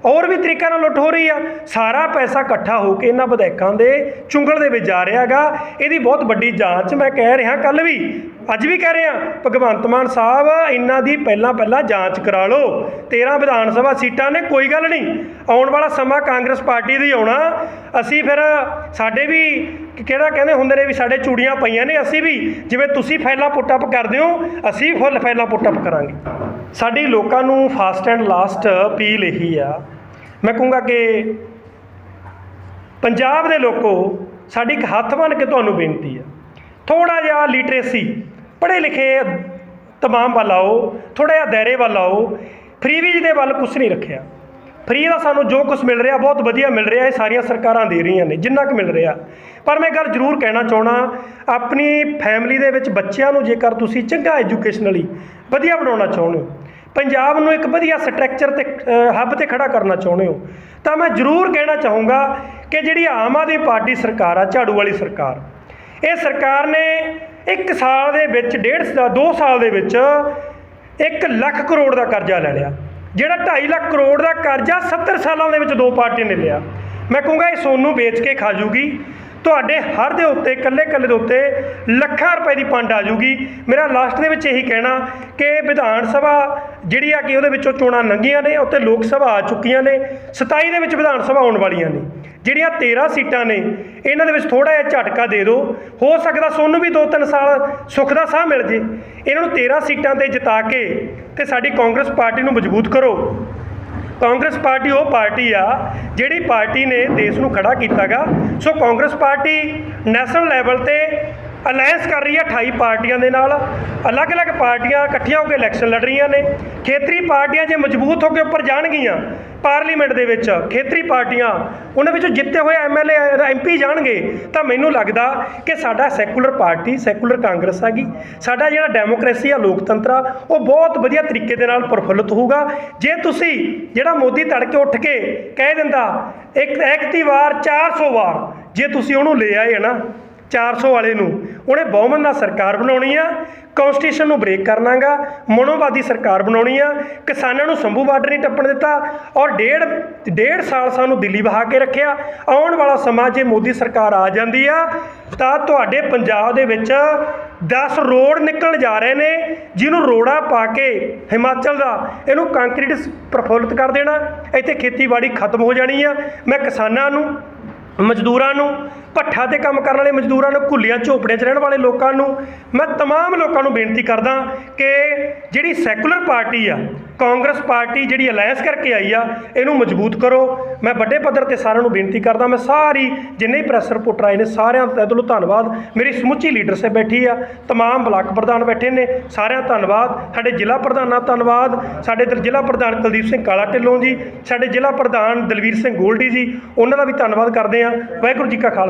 ਹੋਰ ਵੀ ਤਰੀਕਿਆਂ ਨਾਲ ਲੁੱਟ ਹੋ ਰਹੀ ਆ। ਸਾਰਾ ਪੈਸਾ ਇਕੱਠਾ ਹੋ ਕੇ ਇਹਨਾਂ ਵਿਧਾਇਕਾਂ ਦੇ ਚੁੰਗਲ ਦੇ ਵਿੱਚ ਜਾ ਰਿਹਾਗਾ ਇਹਦੀ ਬਹੁਤ ਵੱਡੀ ਜਾਂਚ ਮੈਂ ਕਹਿ ਰਿਹਾ, ਕੱਲ ਵੀ, ਅੱਜ ਵੀ ਕਹਿ ਰਿਹਾ, ਭਗਵੰਤ ਮਾਨ ਸਾਹਿਬ, ਇਹਨਾਂ ਦੀ ਪਹਿਲਾਂ ਪਹਿਲਾਂ ਜਾਂਚ ਕਰਾ ਲਓ। 13 ਵਿਧਾਨ ਸਭਾ ਸੀਟਾਂ ਨੇ, ਕੋਈ ਗੱਲ ਨਹੀਂ। ਆਉਣ ਵਾਲਾ ਸਮਾਂ ਕਾਂਗਰਸ ਪਾਰਟੀ ਦੀ ਆਉਣਾ। ਅਸੀਂ ਫਿਰ ਸਾਡੇ ਵੀ ਕਿਹੜਾ ਕਹਿੰਦੇ ਹੁੰਦੇ ਨੇ ਵੀ ਸਾਡੇ ਚੂੜੀਆਂ ਪਈਆਂ ਨੇ, ਅਸੀਂ ਵੀ, ਜਿਵੇਂ ਤੁਸੀਂ ਫਾਈਲਾਂ ਪੁੱਟ ਅਪ ਕਰਦੇ ਹੋ, ਅਸੀਂ ਫੁੱਲ ਫਾਈਲਾਂ ਪੁੱਟ ਅਪ ਕਰਾਂਗੇ। ਸਾਡੀ ਲੋਕਾਂ ਨੂੰ ਫਾਸਟ ਐਂਡ ਲਾਸਟ ਅਪੀਲ ਇਹੀ ਆ। ਮੈਂ ਕਹੂੰਗਾ ਕਿ ਪੰਜਾਬ ਦੇ ਲੋਕੋ, ਸਾਡੀ ਇੱਕ ਹੱਥ ਬੰਨ੍ਹ ਕੇ ਤੁਹਾਨੂੰ ਬੇਨਤੀ ਆ। ਥੋੜਾ ਜਿਹਾ ਲਿਟਰੇਸੀ ਪੜ੍ਹੇ ਲਿਖੇ ਤਮਾਮ ਵੱਲ ਆਓ ਥੋੜਾ ਜਿਹਾ ਦਾਇਰੇ ਵੱਲ ਆਓ। ਫ੍ਰੀਵੀਜ਼ ਦੇ ਵੱਲ ਕੁਝ ਨਹੀਂ ਰੱਖਿਆ। ਫ੍ਰੀ ਦਾ ਸਾਨੂੰ ਜੋ ਕੁਝ ਮਿਲ ਰਿਹਾ, ਬਹੁਤ ਵਧੀਆ ਮਿਲ ਰਿਹਾ, ਇਹ ਸਾਰੀਆਂ ਸਰਕਾਰਾਂ ਦੇ ਰਹੀਆਂ ਨੇ, ਜਿੰਨਾ ਕੁ ਮਿਲ ਰਿਹਾ। ਪਰ ਮੈਂ ਗੱਲ ਜ਼ਰੂਰ ਕਹਿਣਾ ਚਾਹਣਾ ਆਪਣੀ ਫੈਮਿਲੀ ਦੇ ਵਿੱਚ ਬੱਚਿਆਂ ਨੂੰ ਜੇਕਰ ਤੁਸੀਂ ਚੰਗਾ ਐਜੂਕੇਸ਼ਨਲੀ ਵਧੀਆ ਬਣਾਉਣਾ ਚਾਹੁੰਦੇ ਹੋ? ਪੰਜਾਬ ਨੂੰ ਇੱਕ ਵਧੀਆ ਸਟਰਕਚਰ ਤੇ ਹੱਬ ਤੇ ਖੜਾ ਕਰਨਾ ਚਾਹੁੰਦੇ ਹੋ? ਤਾਂ ਮੈਂ ਜ਼ਰੂਰ ਕਹਿਣਾ ਚਾਹੂੰਗਾ ਕਿ ਜਿਹੜੀ ਆਮ ਆਦਮੀ ਪਾਰਟੀ ਸਰਕਾਰ ਆ, ਝਾੜੂ ਵਾਲੀ ਸਰਕਾਰ, ਇਹ ਸਰਕਾਰ ਨੇ ਇੱਕ ਸਾਲ ਦੇ ਵਿੱਚ, ਡੇਢ ਦਾ 2 ਸਾਲ ਦੇ ਵਿੱਚ 1 ਲੱਖ ਕਰੋੜ ਦਾ ਕਰਜ਼ਾ ਲੈ ਲਿਆ। ਜਿਹੜਾ 2.5 ਲੱਖ ਕਰੋੜ ਦਾ ਕਰਜ਼ਾ 70 ਸਾਲਾਂ ਦੇ ਵਿੱਚ ਦੋ ਪਾਰਟੀਆਂ ਨੇ ਲਿਆ। ਮੈਂ ਕਹੂੰਗਾ ਇਹ ਸੋਨੂੰ ਵੇਚ ਕੇ ਖਾ ਜੂਗੀ। ਤੁਹਾਡੇ ਹਰ ਦੇ ਉੱਤੇ, ਇਕੱਲੇ ਇਕੱਲੇ ਦੇ ਉੱਤੇ ਲੱਖਾਂ ਰੁਪਏ ਦੀ ਪੰਡ ਆ ਜੂਗੀ ਮੇਰਾ ਲਾਸਟ ਦੇ ਵਿੱਚ ਇਹੀ ਕਹਿਣਾ ਕਿ ਵਿਧਾਨ ਸਭਾ ਜਿਹੜੀ ਆ ਕਿ ਉਹਦੇ ਵਿੱਚੋਂ ਚੋਣਾਂ ਲੰਘੀਆਂ ਨੇ ਉੱਤੇ ਲੋਕ ਸਭਾ ਆ ਚੁੱਕੀਆਂ ਨੇ 27 ਦੇ ਵਿੱਚ ਵਿਧਾਨ ਸਭਾ ਆਉਣ ਵਾਲੀਆਂ ਨੇ। ਜਿਹੜੀਆਂ 13 ਸੀਟਾਂ ਨੇ, ਇਹਨਾਂ ਦੇ ਵਿੱਚ ਥੋੜਾ ਜਿਹਾ ਝਟਕਾ ਦੇ ਦਿਓ। ਹੋ ਸਕਦਾ ਸੋਨੂੰ ਵੀ 2-3 ਸਾਲ ਸੁੱਖ ਦਾ ਸਾਹ ਮਿਲ ਜੇ। ਇਹਨਾਂ ਨੂੰ 13 ਸੀਟਾਂ ਤੇ ਜਿਤਾ ਕੇ ਤੇ ਸਾਡੀ ਕਾਂਗਰਸ ਪਾਰਟੀ ਨੂੰ ਮਜ਼ਬੂਤ ਕਰੋ। ਕਾਂਗਰਸ ਪਾਰਟੀ ਉਹ ਪਾਰਟੀ ਆ ਜਿਹੜੀ ਪਾਰਟੀ ਨੇ ਦੇਸ਼ ਨੂੰ ਖੜਾ ਕੀਤਾਗਾ। So Congress party national level ਤੇ ਅਲਾਈਅੰਸ ਕਰ ਰਹੀ ਹੈ 28 ਪਾਰਟੀਆਂ ਦੇ ਨਾਲ। ਅਲੱਗ-ਅਲੱਗ ਪਾਰਟੀਆਂ ਇਕੱਠੀਆਂ ਹੋ ਕੇ ਇਲੈਕਸ਼ਨ ਲੜ ਰਹੀਆਂ ਨੇ। ਖੇਤਰੀ ਪਾਰਟੀਆਂ ਜੇ ਮਜ਼ਬੂਤ ਹੋ ਕੇ ਉੱਪਰ ਜਾਣਗੀਆਂ ਪਾਰਲੀਮੈਂਟ ਦੇ ਵਿੱਚ, ਖੇਤਰੀ ਪਾਰਟੀਆਂ, ਉਹਨਾਂ ਵਿੱਚੋਂ ਜਿੱਤੇ ਹੋਏ ਐਮਐਲਏ ਐਮਪੀ ਜਾਣਗੇ, ਤਾਂ ਮੈਨੂੰ ਲੱਗਦਾ ਕਿ ਸਾਡਾ ਸੈਕੂਲਰ ਪਾਰਟੀ, ਸੈਕੂਲਰ ਕਾਂਗਰਸ ਹੈਗੀ। ਸਾਡਾ ਜਿਹੜਾ ਡੈਮੋਕ੍ਰੇਸੀ ਆ, ਲੋਕਤੰਤਰ ਆ, ਉਹ ਬਹੁਤ ਵਧੀਆ ਤਰੀਕੇ ਦੇ ਨਾਲ ਪ੍ਰਫੁੱਲਤ ਹੋਊਗਾ। ਜੇ ਤੁਸੀਂ ਜਿਹੜਾ ਮੋਦੀ ਤੜਕੇ ਉੱਠ ਕੇ ਕਹਿ ਦਿੰਦਾ, ਇੱਕ ਐਕਤੀ ਦੀ ਵਾਰ 400 ਵਾਰ, ਜੇ ਤੁਸੀਂ ਉਹਨੂੰ ਲੈ ਆਏ ਨਾ 400 ਵਾਲੇ ਨੂੰ। ਉਹਨੇ ਬਹੁਮਤ ਨਾਲ ਸਰਕਾਰ ਬਣਾਉਣੀ ਆ ਕਨਸਟੀਟਿਊਸ਼ਨ ਨੂੰ ਬ੍ਰੇਕ ਕਰਨਾਗਾ, ਮਨੋਵਾਦੀ ਸਰਕਾਰ ਬਣਾਉਣੀ ਆ, ਕਿਸਾਨਾਂ ਨੂੰ ਸੰਭੂ ਬਾਰਡਰ ਨਹੀਂ ਟੱਪਣ ਦਿੱਤਾ ਔਰ ਡੇਢ ਡੇਢ ਸਾਲ ਸਾਨੂੰ ਦਿੱਲੀ ਵਹਾ ਕੇ ਰੱਖਿਆ। ਆਉਣ ਵਾਲਾ ਸਮਾਂ ਜੇ ਮੋਦੀ ਸਰਕਾਰ ਆ ਜਾਂਦੀ ਆ, ਤਾਂ ਤੁਹਾਡੇ ਪੰਜਾਬ ਦੇ ਵਿੱਚ 10 ਰੋਡ ਨਿਕਲ ਜਾ ਰਹੇ ਨੇ, ਜਿਹਨੂੰ ਰੋੜਾ ਪਾ ਕੇ ਹਿਮਾਚਲ ਦਾ, ਇਹਨੂੰ ਕੰਕਰੀਟ ਪ੍ਰਫੁੱਲਤ ਕਰ ਦੇਣਾ। ਇੱਥੇ ਖੇਤੀਬਾੜੀ ਖਤਮ ਹੋ ਜਾਣੀ ਆ। ਮੈਂ ਕਿਸਾਨਾਂ ਨੂੰ, ਮਜ਼ਦੂਰਾਂ ਨੂੰ ਭੱਠਾ ਤੇ ਕੰਮ ਕਰਨ ਵਾਲੇ ਮਜ਼ਦੂਰਾਂ ਨੂੰ ਘੁੱਲੀਆਂ ਝੋਪੜੀਆਂ 'ਚ ਰਹਿਣ ਵਾਲੇ ਲੋਕਾਂ ਨੂੰ ਮੈਂ तमाम ਲੋਕਾਂ ਨੂੰ ਬੇਨਤੀ ਕਰਦਾ ਕਿ ਜਿਹੜੀ ਸੈਕੂਲਰ ਪਾਰਟੀ ਆ ਕਾਂਗਰਸ ਪਾਰਟੀ ਜਿਹੜੀ ਅਲਾਈਅੰਸ ਕਰਕੇ ਆਈ ਆ ਇਹਨੂੰ ਮਜ਼ਬੂਤ ਕਰੋ ਮੈਂ ਵੱਡੇ ਪੱਧਰ ਤੇ ਸਾਰਿਆਂ ਨੂੰ ਬੇਨਤੀ ਕਰਦਾ ਮੈਂ ਸਾਰੀ ਜਿੰਨੇ ਹੀ ਪ੍ਰੈਸ ਰਿਪੋਰਟਰ ਆਏ ਨੇ ਸਾਰਿਆਂ ਦਾ ਤਹਿ ਦਿਲੋਂ ਧੰਨਵਾਦ ਮੇਰੀ ਸਮੁੱਚੀ ਲੀਡਰਸ਼ਿਪ ਬੈਠੀ ਆ तमाम ਬਲਾਕ ਪ੍ਰਧਾਨ ਬੈਠੇ ਨੇ ਸਾਰਿਆਂ ਦਾ ਧੰਨਵਾਦ ਸਾਡੇ ਜ਼ਿਲ੍ਹਾ ਪ੍ਰਧਾਨਾਂ ਦਾ ਧੰਨਵਾਦ ਸਾਡੇ ਇੱਧਰ ਜ਼ਿਲ੍ਹਾ ਪ੍ਰਧਾਨ ਕੁਲਦੀਪ ਸਿੰਘ ਕਾਲਾ ਢਿੱਲੋਂ ਜੀ ਸਾਡੇ ਜ਼ਿਲ੍ਹਾ ਪ੍ਰਧਾਨ ਦਲਵੀਰ ਸਿੰਘ ਗੋਲਡੀ ਜੀ ਉਹਨਾਂ ਦਾ ਵੀ ਧੰਨਵਾਦ ਕਰਦੇ ਆ ਵਾਹਿਗੁਰੂ ਜੀ ਕਾ